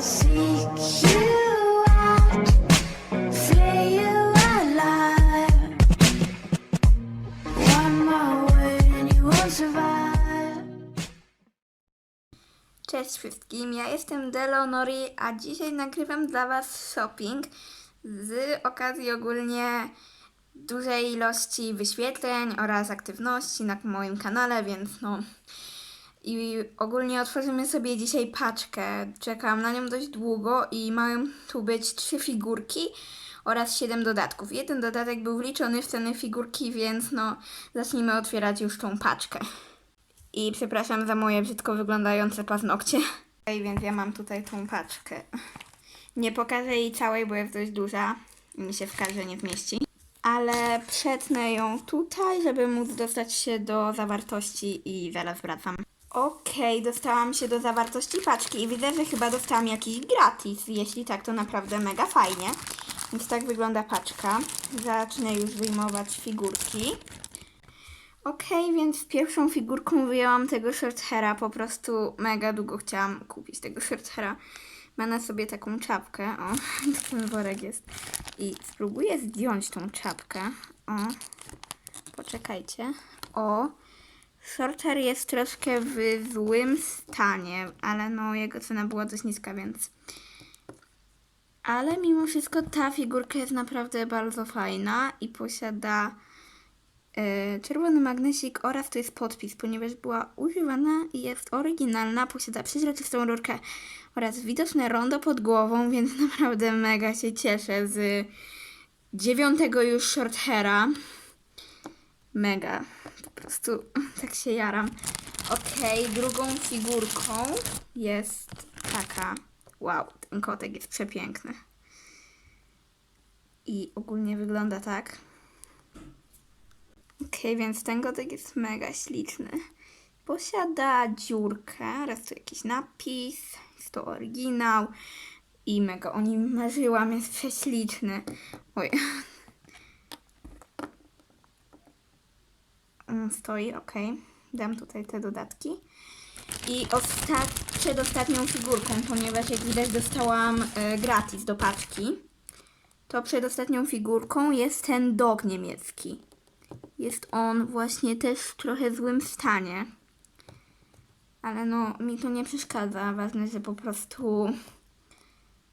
Cześć wszystkim, ja jestem Delonori, a dzisiaj nagrywam dla Was shopping z okazji ogólnie dużej ilości wyświetleń oraz aktywności na moim kanale, więc no. I ogólnie otworzymy sobie dzisiaj paczkę. Czekam na nią dość długo i mają tu być trzy figurki oraz siedem dodatków. Jeden dodatek był wliczony w cenę figurki, więc no zacznijmy otwierać już tą paczkę. I przepraszam za moje brzydko wyglądające paznokcie. Ej, więc ja mam tutaj tą paczkę. Nie pokażę jej całej, bo jest dość duża i mi się w kadrze nie zmieści. Ale przetnę ją tutaj, żeby móc dostać się do zawartości i zaraz wracam. Okej, dostałam się do zawartości paczki i widzę, że chyba dostałam jakiś gratis. Jeśli tak, to naprawdę mega fajnie. Więc tak wygląda paczka. Zacznę już wyjmować figurki. Okej, więc pierwszą figurką wyjęłam tego shorthera. Po prostu mega długo chciałam kupić tego shorthera. Ma na sobie taką czapkę. O, ten worek jest. I spróbuję zdjąć tą czapkę. O, poczekajcie. O, shorthair jest troszkę w złym stanie, ale no jego cena była dość niska, więc... Ale mimo wszystko ta figurka jest naprawdę bardzo fajna i posiada e, czerwony magnesik oraz to jest podpis, ponieważ była używana i jest oryginalna, posiada przeźroczystą rurkę oraz widoczne rondo pod głową, więc naprawdę mega się cieszę z dziewiątego już shorthera. Mega. Po prostu tak się jaram. Okej, drugą figurką jest taka. Wow, ten kotek jest przepiękny. I ogólnie wygląda tak. Okej, więc ten kotek jest mega śliczny. Posiada dziurkę, oraz tu jakiś napis, jest to oryginał i mega o nim marzyłam, jest prześliczny. Oj. Stoi, ok. Dam tutaj te dodatki. I ostat... przedostatnią figurką, ponieważ jak widać dostałam e, gratis do paczki, to przedostatnią figurką jest ten dog niemiecki. Jest on właśnie też w trochę złym stanie. Ale no, mi to nie przeszkadza. Ważne, że po prostu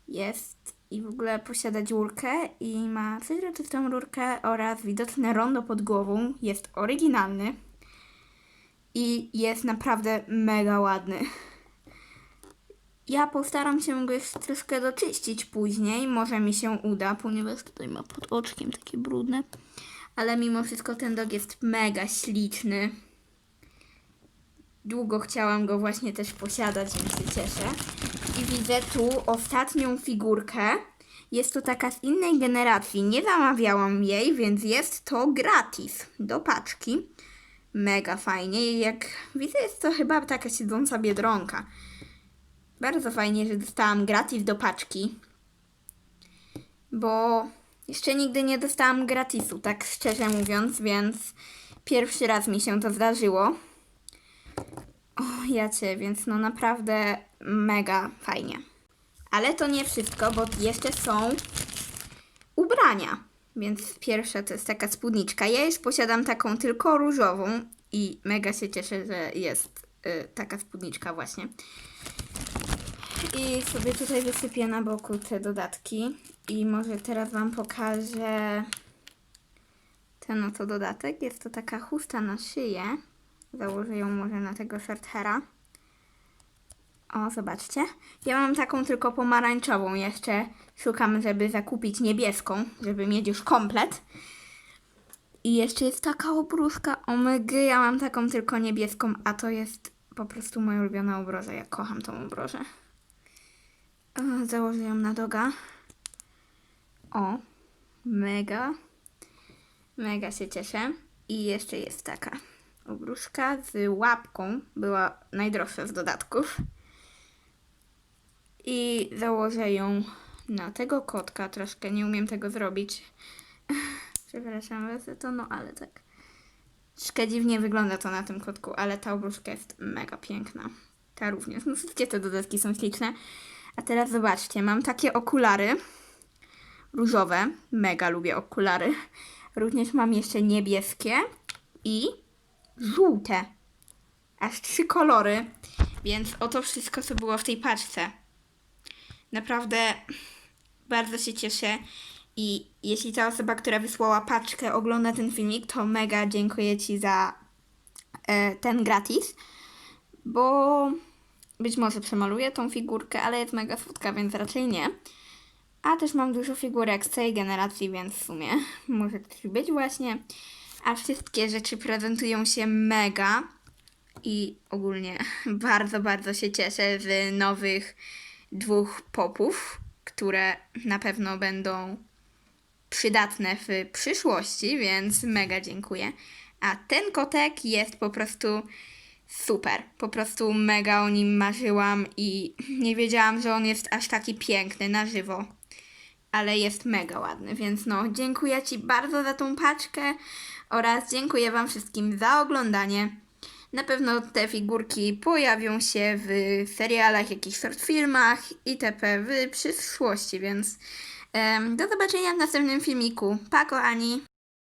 jest i w ogóle posiada dziurkę i ma przeźroczystą rurkę oraz widoczne rondo pod głową. Jest oryginalny i jest naprawdę mega ładny. Ja postaram się go jeszcze troszkę doczyścić później. Może mi się uda, ponieważ tutaj ma pod oczkiem takie brudne. Ale mimo wszystko ten dog jest mega śliczny. Długo chciałam go właśnie też posiadać, więc się cieszę. I widzę tu ostatnią figurkę. Jest to taka z innej generacji. Nie zamawiałam jej, więc jest to gratis do paczki. Mega fajnie. Jak widzę, jest to chyba taka siedząca biedronka. Bardzo fajnie, że dostałam gratis do paczki. Bo jeszcze nigdy nie dostałam gratisu, tak szczerze mówiąc, więc pierwszy raz mi się to zdarzyło. O, ja cię, więc no naprawdę mega fajnie. Ale to nie wszystko, bo jeszcze są ubrania. Więc pierwsza to jest taka spódniczka. Ja już posiadam taką tylko różową i mega się cieszę, że jest y, taka spódniczka właśnie. I sobie tutaj wysypię na boku te dodatki. I może teraz Wam pokażę ten oto dodatek. Jest to taka chusta na szyję. Założę ją może na tego shorthera. O, zobaczcie. Ja mam taką tylko pomarańczową jeszcze. Szukam, żeby zakupić niebieską, żeby mieć już komplet. I jeszcze jest taka obruszka omega. Ja mam taką tylko niebieską, a to jest po prostu moja ulubiona obroża. Ja kocham tą obrożę. O, Założę ją na doga. O, mega. Mega się cieszę. I jeszcze jest taka obruszka z łapką. Była najdroższa z dodatków. I założę ją na tego kotka. Troszkę nie umiem tego zrobić. Przepraszam was za to, no ale tak. Troszkę dziwnie wygląda to na tym kotku, ale ta obruszka jest mega piękna. Ta również. No wszystkie te dodatki są śliczne. A teraz zobaczcie, mam takie okulary różowe. Mega lubię okulary. Również mam jeszcze niebieskie i żółte. Aż trzy kolory. Więc oto wszystko, co było w tej paczce. Naprawdę bardzo się cieszę. I jeśli ta osoba, która wysłała paczkę, ogląda ten filmik, to mega dziękuję Ci za e, ten gratis. Bo być może przemaluję tą figurkę, ale jest mega słodka, więc raczej nie. A też mam dużo figurek z tej generacji, więc w sumie może coś być właśnie. A wszystkie rzeczy prezentują się mega. I ogólnie bardzo, bardzo się cieszę z nowych dwóch popów, które na pewno będą przydatne w przyszłości, więc mega dziękuję. A ten kotek jest po prostu super. Po prostu mega o nim marzyłam i nie wiedziałam, że on jest aż taki piękny na żywo. Ale jest mega ładny, więc no, dziękuję Ci bardzo za tą paczkę oraz dziękuję Wam wszystkim za oglądanie. Na pewno te figurki pojawią się w serialach, jakichś short filmach itp. w przyszłości, więc do zobaczenia w następnym filmiku. Pa kochani!